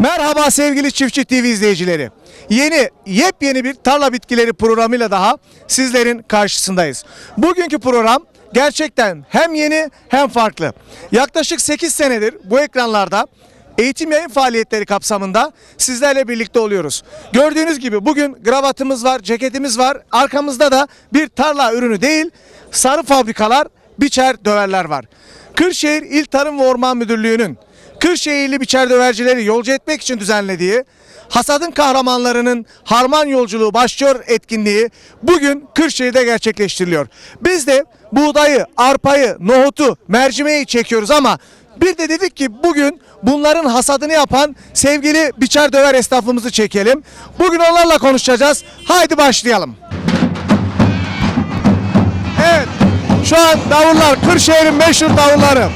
Merhaba sevgili Çiftçi TV izleyicileri. Yeni, yepyeni bir tarla bitkileri programıyla daha sizlerin karşısındayız. Bugünkü program gerçekten hem yeni hem farklı. Yaklaşık 8 senedir bu ekranlarda eğitim yayın faaliyetleri kapsamında sizlerle birlikte oluyoruz. Gördüğünüz gibi bugün gravatımız var, ceketimiz var. Arkamızda da bir tarla ürünü değil, sarı fabrikalar, biçer döverler var. Kırşehir İl Tarım ve Orman Müdürlüğü'nün Kırşehirli biçer dövercileri yolcu etmek için düzenlediği Hasadın kahramanlarının harman yolculuğu başlıyor etkinliği bugün Kırşehir'de gerçekleştiriliyor. Biz de buğdayı, arpayı, nohutu, mercimeği çekiyoruz ama bir de dedik ki bugün bunların hasadını yapan sevgili biçer döver esnafımızı çekelim. Bugün onlarla konuşacağız. Haydi başlayalım. Evet. Şu an davullar Kırşehir'in meşhur davulları.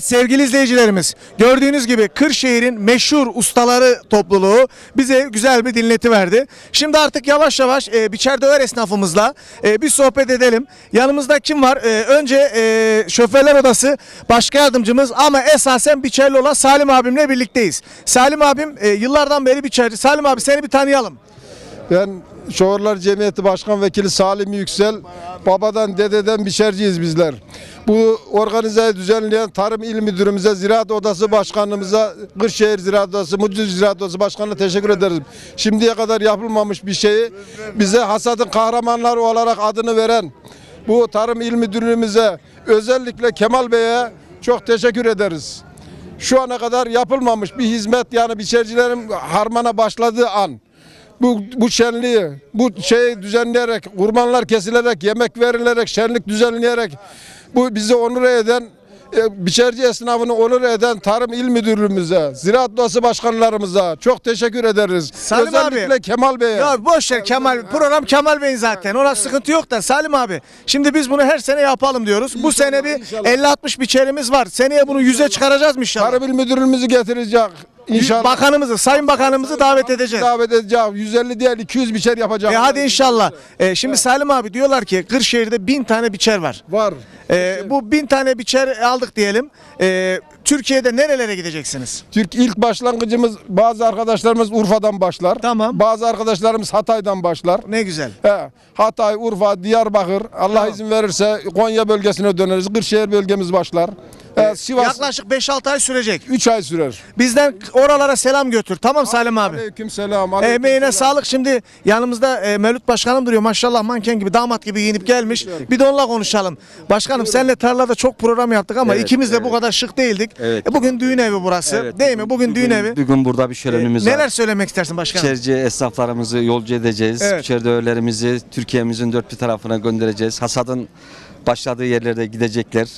Evet sevgili izleyicilerimiz gördüğünüz gibi Kırşehir'in meşhur ustaları topluluğu bize güzel bir dinleti verdi. Şimdi artık yavaş yavaş e, biçer döver esnafımızla e, bir sohbet edelim. Yanımızda kim var? E, önce e, şoförler odası başka yardımcımız ama esasen biçerli olan Salim abimle birlikteyiz. Salim abim e, yıllardan beri biçerci. Salim abi seni bir tanıyalım. Ben Şoförler Cemiyeti Başkan Vekili Salim Yüksel. Babadan dededen biçerciyiz bizler. Bu organizeyi düzenleyen Tarım İl Müdürümüze, Ziraat Odası Başkanımıza, Kırşehir Ziraat Odası, Mucur Ziraat Odası Başkanı'na teşekkür ederiz. Şimdiye kadar yapılmamış bir şeyi bize hasadın kahramanları olarak adını veren bu Tarım İl Müdürlüğümüze özellikle Kemal Bey'e çok teşekkür ederiz. Şu ana kadar yapılmamış bir hizmet yani biçercilerin harmana başladığı an bu bu şenliği, bu şeyi düzenleyerek, kurbanlar kesilerek, yemek verilerek, şenlik düzenleyerek bu bizi onur eden e, biçerci esnafını onur eden Tarım İl Müdürlüğümüze, Ziraat Odası Başkanlarımıza çok teşekkür ederiz. Salim abi. Özellikle Kemal Bey'e. Ya boş ver Kemal. Program Kemal Bey'in zaten. Ona sıkıntı yok da Salim abi. Şimdi biz bunu her sene yapalım diyoruz. Bu sene bir 50-60 biçerimiz var. Seneye bunu 100'e çıkaracağız mı inşallah? Tarım İl Müdürlüğümüzü getirecek. İnşallah. Bakanımızı, sayın bakanımızı davet edeceğiz. davet edeceğiz. 150 değil 200 biçer yapacağız. E hadi inşallah. E, şimdi Salim abi diyorlar ki Kırşehir'de bin tane biçer var. Var. E, bu bin tane biçer aldık diyelim. E, Türkiye'de nerelere gideceksiniz? Türk ilk başlangıcımız bazı arkadaşlarımız Urfa'dan başlar. Tamam. Bazı arkadaşlarımız Hatay'dan başlar. Ne güzel. He, Hatay, Urfa, Diyarbakır, Allah Tamam. izin verirse Konya bölgesine döneriz. Kırşehir bölgemiz başlar. He, Sivas Yaklaşık 5-6 ay sürecek. 3 ay sürer. Bizden oralara selam götür. Tamam Salim abi. Aleyküm selam. Emeğine sağlık. Şimdi yanımızda e, Mevlüt Başkanım duruyor. Maşallah manken gibi damat gibi giyinip gelmiş. Bir de onunla konuşalım. Başkanım senle tarlada çok program yaptık ama ikimiz de bu kadar şık değildik. Evet. E, bugün düğün evi burası. Evet, Değil mi? Bugün düğün evi. Bugün burada bir şölenimiz Neler var. söylemek istersin başkanım? İçerici esnaflarımızı yolcu edeceğiz. Evet. İçeride öğelerimizi Türkiye'mizin dört bir tarafına göndereceğiz. Hasadın başladığı yerlere gidecekler.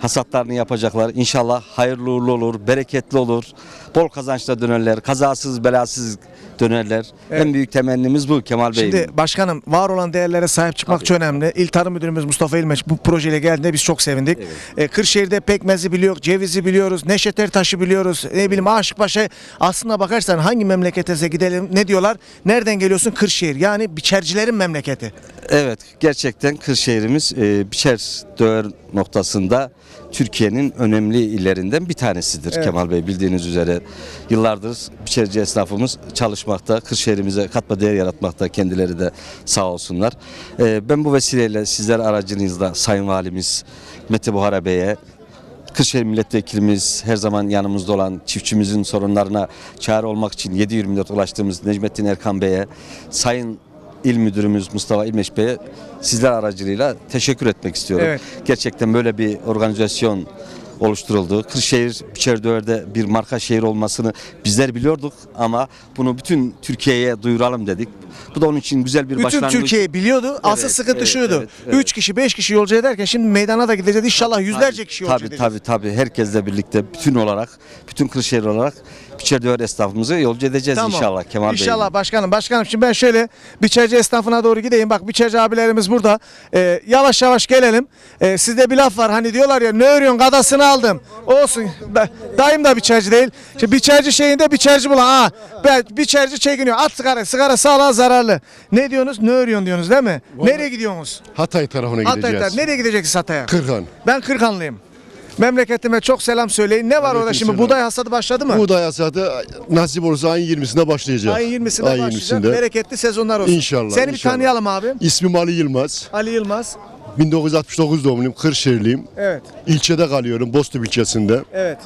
Hasatlarını yapacaklar. İnşallah hayırlı uğurlu olur, bereketli olur. Bol kazançla dönerler. Kazasız belasız dönerler. En büyük temennimiz bu Kemal Bey. Şimdi başkanım var olan değerlere sahip çıkmak çok önemli. İl Tarım Müdürümüz Mustafa İlmeç bu projeyle geldiğinde biz çok sevindik. E, Kırşehir'de pekmezi biliyor, cevizi biliyoruz, Neşet Ertaş'ı biliyoruz. Ne bileyim Aşıkpaşa aslında bakarsan hangi memlekete gidelim ne diyorlar? Nereden geliyorsun? Kırşehir. Yani biçercilerin memleketi. Evet, gerçekten Kırşehir'imiz e, biçer döver noktasında Türkiye'nin önemli illerinden bir tanesidir Evet. Kemal Bey bildiğiniz üzere. Yıllardır biçerci esnafımız çalışmakta, Kırşehir'imize katma değer yaratmakta kendileri de sağ olsunlar. E, ben bu vesileyle sizler aracınızda Sayın Valimiz Mete Buhara Bey'e Kırşehir Milletvekilimiz her zaman yanımızda olan çiftçimizin sorunlarına çare olmak için 7-24 ulaştığımız Necmettin Erkan Bey'e, Sayın İl Müdürümüz Mustafa İlmeş Bey'e sizler aracılığıyla teşekkür etmek istiyorum. Evet. Gerçekten böyle bir organizasyon oluşturuldu. Kırşehir Biçerdöğer'de bir marka şehir olmasını bizler biliyorduk ama bunu bütün Türkiye'ye duyuralım dedik. Bu da onun için güzel bir Bütün başlangıç. Türkiye biliyordu. Asıl Evet, sıkıntı evet, şuydu. evet, evet. 3 kişi 5 kişi yolcu ederken şimdi meydana da gideceğiz. İnşallah yüzlerce kişi yolcu tabii, edeceğiz. Tabii tabii herkesle birlikte bütün olarak bütün Kırşehir olarak Biçerdöğer esnafımızı yolcu edeceğiz inşallah Kemal Bey. İnşallah başkanım. Başkanım şimdi ben şöyle biçerci esnafına doğru gideyim. Bak biçerci abilerimiz burada. Ee, yavaş yavaş gelelim. Ee, sizde bir laf var hani diyorlar ya ne örüyorsun gadasını aldım. Olsun. Da, dayım da biçerci değil. Şimdi biçerci şeyinde biçerci bulan. Ha, ben biçerci çekiniyor. At sigara. Sigara sağlığa zararlı. Ne diyorsunuz? Ne örüyorsun diyorsunuz değil mi? Nereye gidiyorsunuz? Hatay tarafına Hatay'da. gideceğiz. Nereye gideceksiniz Hatay'a? Kırkan. Ben Kırkanlıyım. Memleketime çok selam söyleyin. Ne var orada şimdi? Aleykümselam. Buğday hasadı başladı mı? Buğday hasatı nasip olursa ayın 20'sinde başlayacak. Ayın 20'sinde Ayın başlayacak. 20'sinde. Bereketli sezonlar olsun. İnşallah, Seni bir inşallah. tanıyalım abi. İsmim Ali Yılmaz. Ali Yılmaz. 1969 doğumluyum. Kırşehirliyim. Evet. İlçede kalıyorum. Bostum ilçesinde. Evet.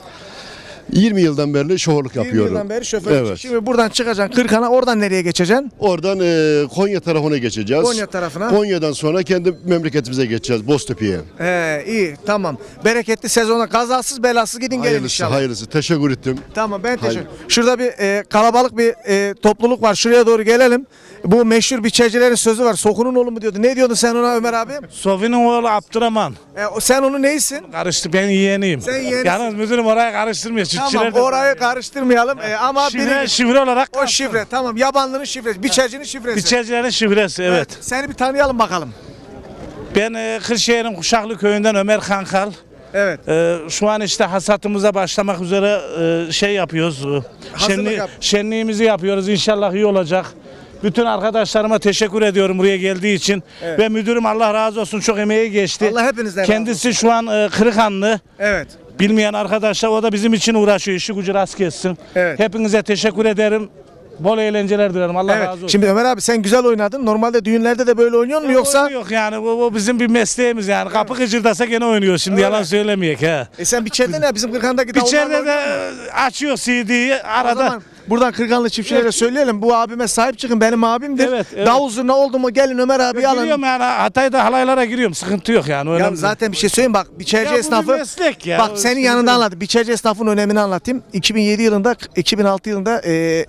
20 yıldan beri şoförlük 20 yapıyorum. yıldan beri şoför. Evet. Şimdi buradan çıkacaksın Kırkan'a oradan nereye geçeceksin? Oradan e, Konya tarafına geçeceğiz. Konya tarafına. Konya'dan sonra kendi memleketimize geçeceğiz. Boztepe'ye. He iyi tamam. Bereketli sezona kazasız belasız gidin gelin Hayırlısı, inşallah. hayırlısı. Teşekkür ettim. Tamam ben teşekkür. Şurada bir e, kalabalık bir e, topluluk var. Şuraya doğru gelelim. Bu meşhur biçercilerin sözü var. Sokunun oğlu mu diyordu? Ne diyordun sen ona Ömer abi? Sofi'nin oğlu Abdurrahman. E, sen onu neysin? Karıştı ben yeğeniyim. Sen yeğenisin. Yalnız müdürüm oraya karıştırmıyor. Tamam orayı karıştırmayalım. E, ama şifre, biri, şifre olarak o şifre tamam yabanlının şifresi. Biçercinin şifresi. Biçercilerin şifresi evet. Seni bir tanıyalım bakalım. Ben e, Kırşehir'in Kuşaklı köyünden Ömer Kankal. Evet. E, şu an işte hasatımıza başlamak üzere e, şey yapıyoruz. E, Hazırlık yap. şenliğimizi yapıyoruz. İnşallah iyi olacak. Bütün arkadaşlarıma teşekkür ediyorum buraya geldiği için. Ve müdürüm Allah razı olsun çok emeği geçti. Allah hepinizden razı Kendisi şu an e, Kırıkhanlı. Evet. Bilmeyen arkadaşlar o da bizim için uğraşıyor. İşi gücü rast kessin. Evet. Hepinize teşekkür ederim. Bol eğlenceler dilerim. Allah Evet. razı olsun. Şimdi Ömer abi sen güzel oynadın. Normalde düğünlerde de böyle oynuyor mu yoksa? Yok yani bu, bu bizim bir mesleğimiz yani. Kapı gıcırdasa gene oynuyor. Şimdi yalan söylemeyek ha. E sen biçerde ne? Bizim Kırkan'daki İçeride davullarla de oynuyor mu? e, açıyor CD'yi O arada. zaman buradan Kırkanlı çiftçilere söyleyelim. Bu abime sahip çıkın. Benim abimdir. Evet, evet. Davul zurna oldu mu gelin Ömer abi alın. Giriyorum yani Hatay'da halaylara giriyorum. Sıkıntı yok yani. Ya zaten bir şey söyleyeyim bak biçerci Ya esnafı meslek ya. bak O senin yanında böyle. anlat biçerci esnafın önemini anlatayım 2007 yılında 2006 yılında e,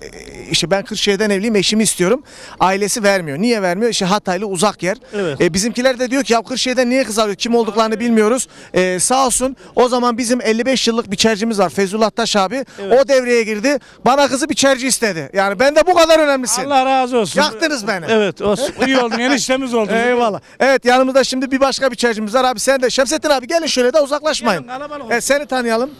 işte ben Kırşehir'den evliyim eşimi istiyorum. Ailesi vermiyor. Niye vermiyor? İşte Hataylı uzak yer. Evet. E, bizimkiler de diyor ki ya Kırşehir'den niye kız alıyor? Kim olduklarını bilmiyoruz. E, sağ olsun o zaman bizim 55 yıllık biçercimiz var Fezullah Taş abi. O devreye girdi. Bana kızı biçerci istedi. Yani ben de bu kadar önemlisin. Allah razı olsun. Yaktınız beni. Evet olsun. İyi oldun. Eniştemiz oldun. Eyvallah. Evet yanımızda şimdi bir başka biçercimiz var abi. Sen de Şemsettin abi gelin şöyle de uzaklaşmayın. Gelin, kalabalık. Evet, seni tanıyalım.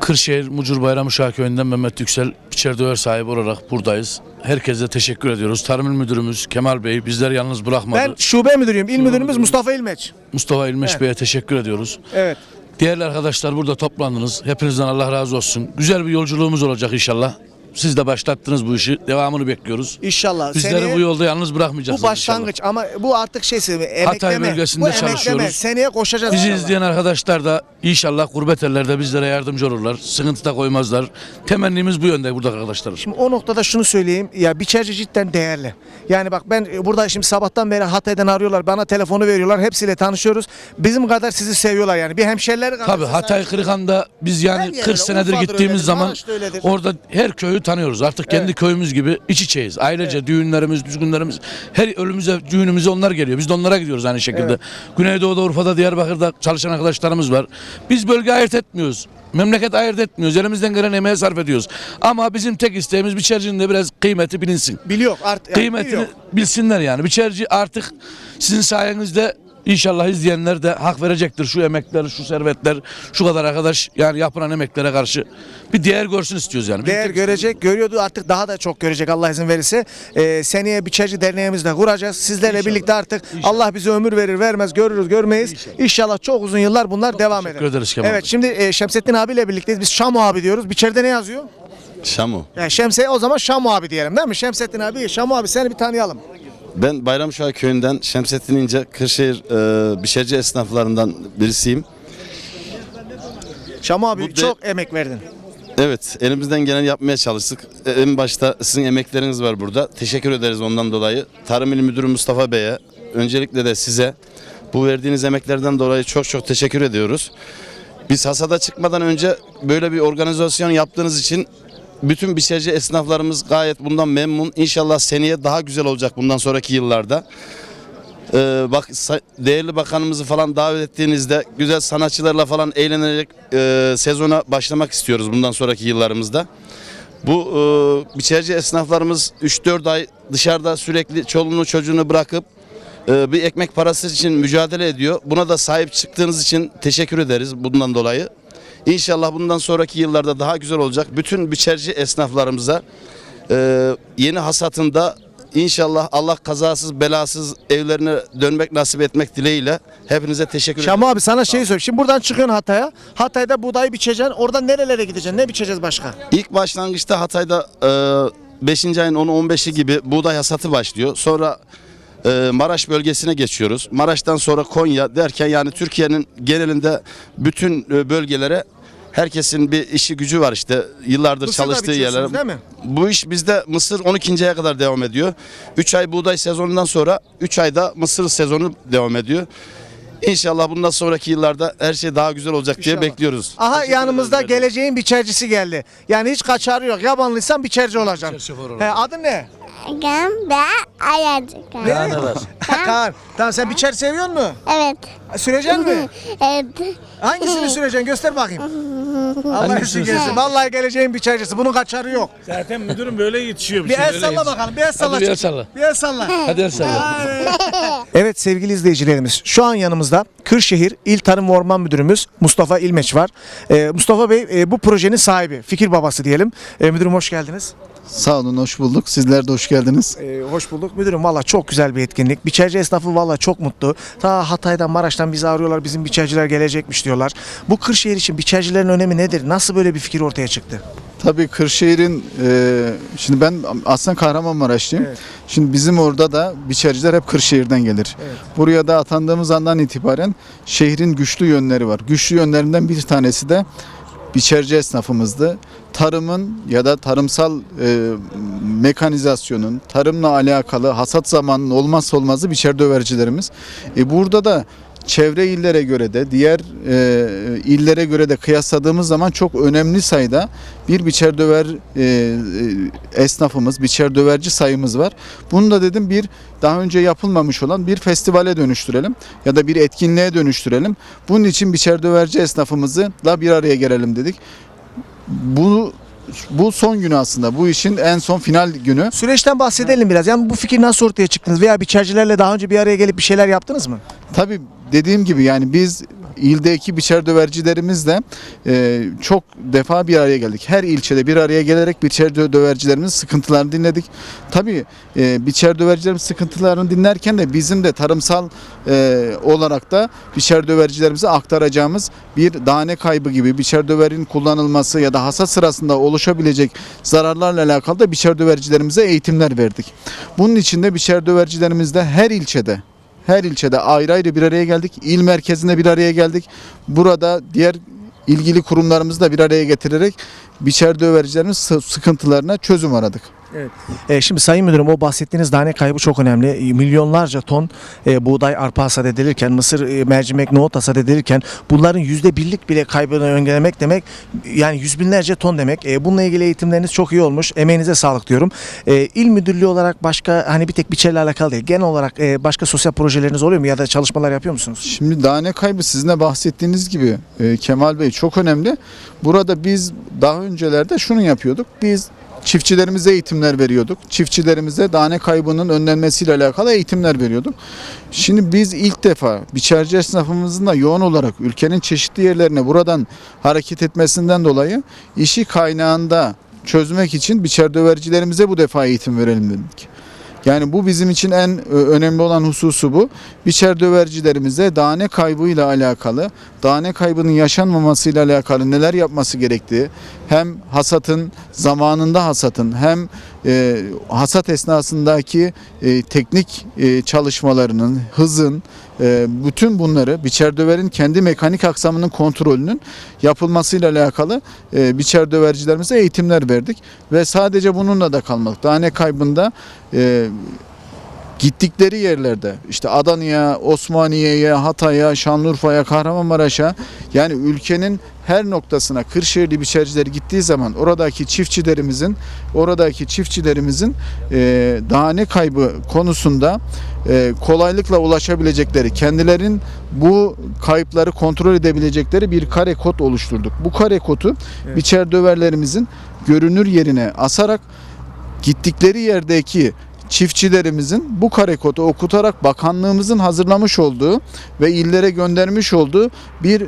Kırşehir Mucur Bayram Uşağı Köyü'nden Mehmet Yüksel biçer döver sahibi olarak buradayız. Herkese teşekkür ediyoruz. Tarım İl Müdürümüz Kemal Bey bizleri yalnız bırakmadı. Ben şube müdürüyüm. İl müdürümüz müdürüm. Mustafa İlmeç. Mustafa İlmeş Evet. Bey'e teşekkür ediyoruz. Evet. Değerli arkadaşlar burada toplandınız. Hepinizden Allah razı olsun. Güzel bir yolculuğumuz olacak inşallah. Siz de başlattınız bu işi. Devamını bekliyoruz. İnşallah. Bizleri Seneye- bu yolda yalnız bırakmayacaksınız Bu başlangıç ama bu artık şeysi emekleme. bölgesinde bu emekleme. çalışıyoruz. Seneye koşacağız Bizi inşallah. izleyen arkadaşlar da inşallah gurbet ellerde bizlere yardımcı olurlar. Sıkıntı da koymazlar. Temennimiz bu yönde burada arkadaşlar. Şimdi o noktada şunu söyleyeyim. Ya biçerci cidden değerli. Yani bak ben e, burada şimdi sabahtan beri Hatay'dan arıyorlar. Bana telefonu veriyorlar. Hepsiyle tanışıyoruz. Bizim kadar sizi seviyorlar yani. Bir hemşerileri kadar. Tabii Hatay Kırıkhan'da biz yani yer 40 öyle. senedir gittiğimiz öyledir, zaman orada her köyü tanıyoruz. Artık kendi köyümüz gibi iç içeyiz. Ailece düğünlerimiz, düzgünlerimiz, her ölümüze, düğünümüze onlar geliyor. Biz de onlara gidiyoruz aynı şekilde. Güneydoğu'da, Urfa'da, Diyarbakır'da çalışan arkadaşlarımız var. Biz bölge ayırt etmiyoruz. Memleket ayırt etmiyoruz. Elimizden gelen emeğe sarf ediyoruz. Ama bizim tek isteğimiz biçercinin de biraz kıymeti bilinsin. Biliyor. Art, yani Kıymetini biliyor. bilsinler yani. Biçerci artık sizin sayenizde inşallah izleyenler de hak verecektir. Şu emekler, şu servetler, şu kadar arkadaş yani yapılan emeklere karşı bir değer görsün istiyoruz yani. Değer tek- görecek, görüyordu artık daha da çok görecek Allah izin verirse. Ee, seneye biçerci derneğimizi de kuracağız. Sizlerle birlikte artık Allah bize ömür verir vermez görürüz görmeyiz. İnşallah, çok uzun yıllar bunlar devam eder. teşekkür ederiz Kemal Evet şimdi e, Şemsettin abiyle birlikteyiz. Biz Şamu abi diyoruz. Biçeride ne yazıyor? Şamu. Yani Şemse o zaman Şamu abi diyelim değil mi? Şemsettin abi, Şamu abi seni bir tanıyalım. Ben Bayramşuha köyünden Şemsettin İnce, Kırşehir e, Bişerci esnaflarından birisiyim. Şamu abi Bu de- çok emek verdin. Evet, elimizden gelen yapmaya çalıştık. E, En başta sizin emekleriniz var burada. Teşekkür ederiz ondan dolayı. Tarım İl Müdürü Mustafa Bey'e, öncelikle de size bu verdiğiniz emeklerden dolayı çok çok teşekkür ediyoruz. Biz hasada çıkmadan önce böyle bir organizasyon yaptığınız için bütün biçerci esnaflarımız gayet bundan memnun. İnşallah seneye daha güzel olacak bundan sonraki yıllarda. Ee, bak değerli bakanımızı falan davet ettiğinizde güzel sanatçılarla falan eğlenerek e, sezona başlamak istiyoruz bundan sonraki yıllarımızda. Bu e, biçerci esnaflarımız 3-4 ay dışarıda sürekli çoluğunu çocuğunu bırakıp e, bir ekmek parası için mücadele ediyor. Buna da sahip çıktığınız için teşekkür ederiz bundan dolayı. İnşallah bundan sonraki yıllarda daha güzel olacak. Bütün biçerci esnaflarımıza e, yeni hasatında inşallah Allah kazasız belasız evlerine dönmek nasip etmek dileğiyle hepinize teşekkür ederim. Şamu abi sana şey söyleyeyim. Şimdi buradan çıkıyorsun Hatay'a. Hatay'da buğday biçeceksin. Oradan nerelere gideceksin? Ne biçeceğiz başka? İlk başlangıçta Hatay'da 5. ayın 10'u 15'i gibi buğday hasatı başlıyor. Sonra e, Maraş bölgesine geçiyoruz. Maraş'tan sonra Konya derken yani Türkiye'nin genelinde bütün e, bölgelere herkesin bir işi gücü var işte yıllardır Mısır'da çalıştığı yerler. değil mi? Bu iş bizde Mısır 12. aya kadar devam ediyor. 3 ay buğday sezonundan sonra 3 ayda Mısır sezonu devam ediyor. İnşallah bundan sonraki yıllarda her şey daha güzel olacak diye İnşallah. bekliyoruz. Aha Teşekkür yanımızda geleceğin biçercisi geldi. Yani hiç kaçarı yok. Yabanlıysan biçerci olacaksın. He, adın ne? Gamba ayacık. Ne? Kaan. Tamam sen biçer seviyor musun? Evet. Sürecek mi? Evet. Hangisini süreceksin? Göster bakayım. Allah için gelsin. Vallahi geleceğin biçercisi. Bunun kaçarı yok. Zaten müdürüm böyle yetişiyor. Bir şey, el salla bakalım. Bir el salla. bir el salla. Bir el salla. Hadi el salla. Evet sevgili izleyicilerimiz şu an yanımızda Kırşehir İl Tarım ve Orman Müdürümüz Mustafa İlmeç var. Ee, Mustafa Bey e, bu projenin sahibi, fikir babası diyelim. Ee, müdürüm hoş geldiniz. Sağ olun, hoş bulduk. Sizler de hoş geldiniz. Ee, hoş bulduk. Müdürüm valla çok güzel bir etkinlik. Biçerci esnafı valla çok mutlu. Ta Hatay'dan Maraş'tan bizi arıyorlar. Bizim biçerciler gelecekmiş diyorlar. Bu Kırşehir için biçercilerin önemi nedir? Nasıl böyle bir fikir ortaya çıktı? Tabii Kırşehir'in, e, şimdi ben aslında Kahramanmaraşlıyım. Evet. Şimdi bizim orada da biçerciler hep Kırşehir'den gelir. Evet. Buraya da atandığımız andan itibaren şehrin güçlü yönleri var. Güçlü yönlerinden bir tanesi de biçerci esnafımızdı. Tarımın ya da tarımsal e, mekanizasyonun, tarımla alakalı hasat zamanının olmazsa olmazı biçer dövercilerimiz. E, burada da çevre illere göre de diğer e, illere göre de kıyasladığımız zaman çok önemli sayıda bir biçer döver e, e, esnafımız, biçer döverci sayımız var. Bunu da dedim bir daha önce yapılmamış olan bir festivale dönüştürelim ya da bir etkinliğe dönüştürelim. Bunun için biçer döverci esnafımızla bir araya gelelim dedik. Bu bu son günü aslında. Bu işin en son final günü. Süreçten bahsedelim biraz. Yani bu fikir nasıl ortaya çıktınız veya biçercilerle daha önce bir araya gelip bir şeyler yaptınız mı? Tabii dediğim gibi yani biz ildeki biçer dövercilerimizle e, çok defa bir araya geldik. Her ilçede bir araya gelerek biçer dö- dövercilerimizin sıkıntılarını dinledik. Tabii e, biçer dövercilerimizin sıkıntılarını dinlerken de bizim de tarımsal e, olarak da biçer dövercilerimize aktaracağımız bir tane kaybı gibi biçer döverin kullanılması ya da hasat sırasında oluşabilecek zararlarla alakalı da biçer dövercilerimize eğitimler verdik. Bunun için de biçer dövercilerimizde her ilçede her ilçede ayrı ayrı bir araya geldik. İl merkezinde bir araya geldik. Burada diğer ilgili kurumlarımızı da bir araya getirerek biçer dövercilerimiz sı- sıkıntılarına çözüm aradık. E, şimdi Sayın Müdürüm o bahsettiğiniz tane kaybı çok önemli. E, Milyonlarca ton e, buğday arpa hasat edilirken, mısır, e, mercimek, nohut hasat edilirken bunların yüzde birlik bile kaybını öngörmek demek yani yüz binlerce ton demek. E, bununla ilgili eğitimleriniz çok iyi olmuş. Emeğinize sağlık diyorum. E, il müdürlüğü olarak başka hani bir tek biçerle alakalı değil. Genel olarak e, başka sosyal projeleriniz oluyor mu ya da çalışmalar yapıyor musunuz? Şimdi tane kaybı sizin de bahsettiğiniz gibi e, Kemal Bey çok önemli. Burada biz daha öncelerde şunu yapıyorduk. Biz çiftçilerimize eğitimler veriyorduk. Çiftçilerimize tane kaybının önlenmesiyle alakalı eğitimler veriyorduk. Şimdi biz ilk defa biçerci esnafımızın da yoğun olarak ülkenin çeşitli yerlerine buradan hareket etmesinden dolayı işi kaynağında çözmek için biçer dövercilerimize bu defa eğitim verelim dedik. Yani bu bizim için en e, önemli olan hususu bu. Biçer dövercilerimize tane kaybıyla alakalı, tane kaybının yaşanmamasıyla alakalı neler yapması gerektiği, hem hasatın zamanında hasatın hem e, hasat esnasındaki e, teknik e, çalışmalarının, hızın, e, bütün bunları biçer döverin kendi mekanik aksamının kontrolünün yapılmasıyla alakalı e, biçer dövercilerimize eğitimler verdik ve sadece bununla da kalmadık. Tane kaybında e, gittikleri yerlerde işte Adana'ya, Osmaniye'ye, Hatay'a, Şanlıurfa'ya, Kahramanmaraş'a yani ülkenin her noktasına Kırşehirli biçerciler gittiği zaman oradaki çiftçilerimizin oradaki çiftçilerimizin e, tane kaybı konusunda e, kolaylıkla ulaşabilecekleri, kendilerin bu kayıpları kontrol edebilecekleri bir kare kod oluşturduk. Bu kare kodu biçer döverlerimizin görünür yerine asarak gittikleri yerdeki çiftçilerimizin bu kare kodu okutarak bakanlığımızın hazırlamış olduğu ve illere göndermiş olduğu bir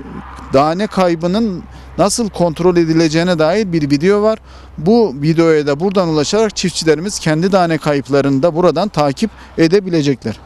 tane kaybının nasıl kontrol edileceğine dair bir video var. Bu videoya da buradan ulaşarak çiftçilerimiz kendi tane kayıplarını da buradan takip edebilecekler.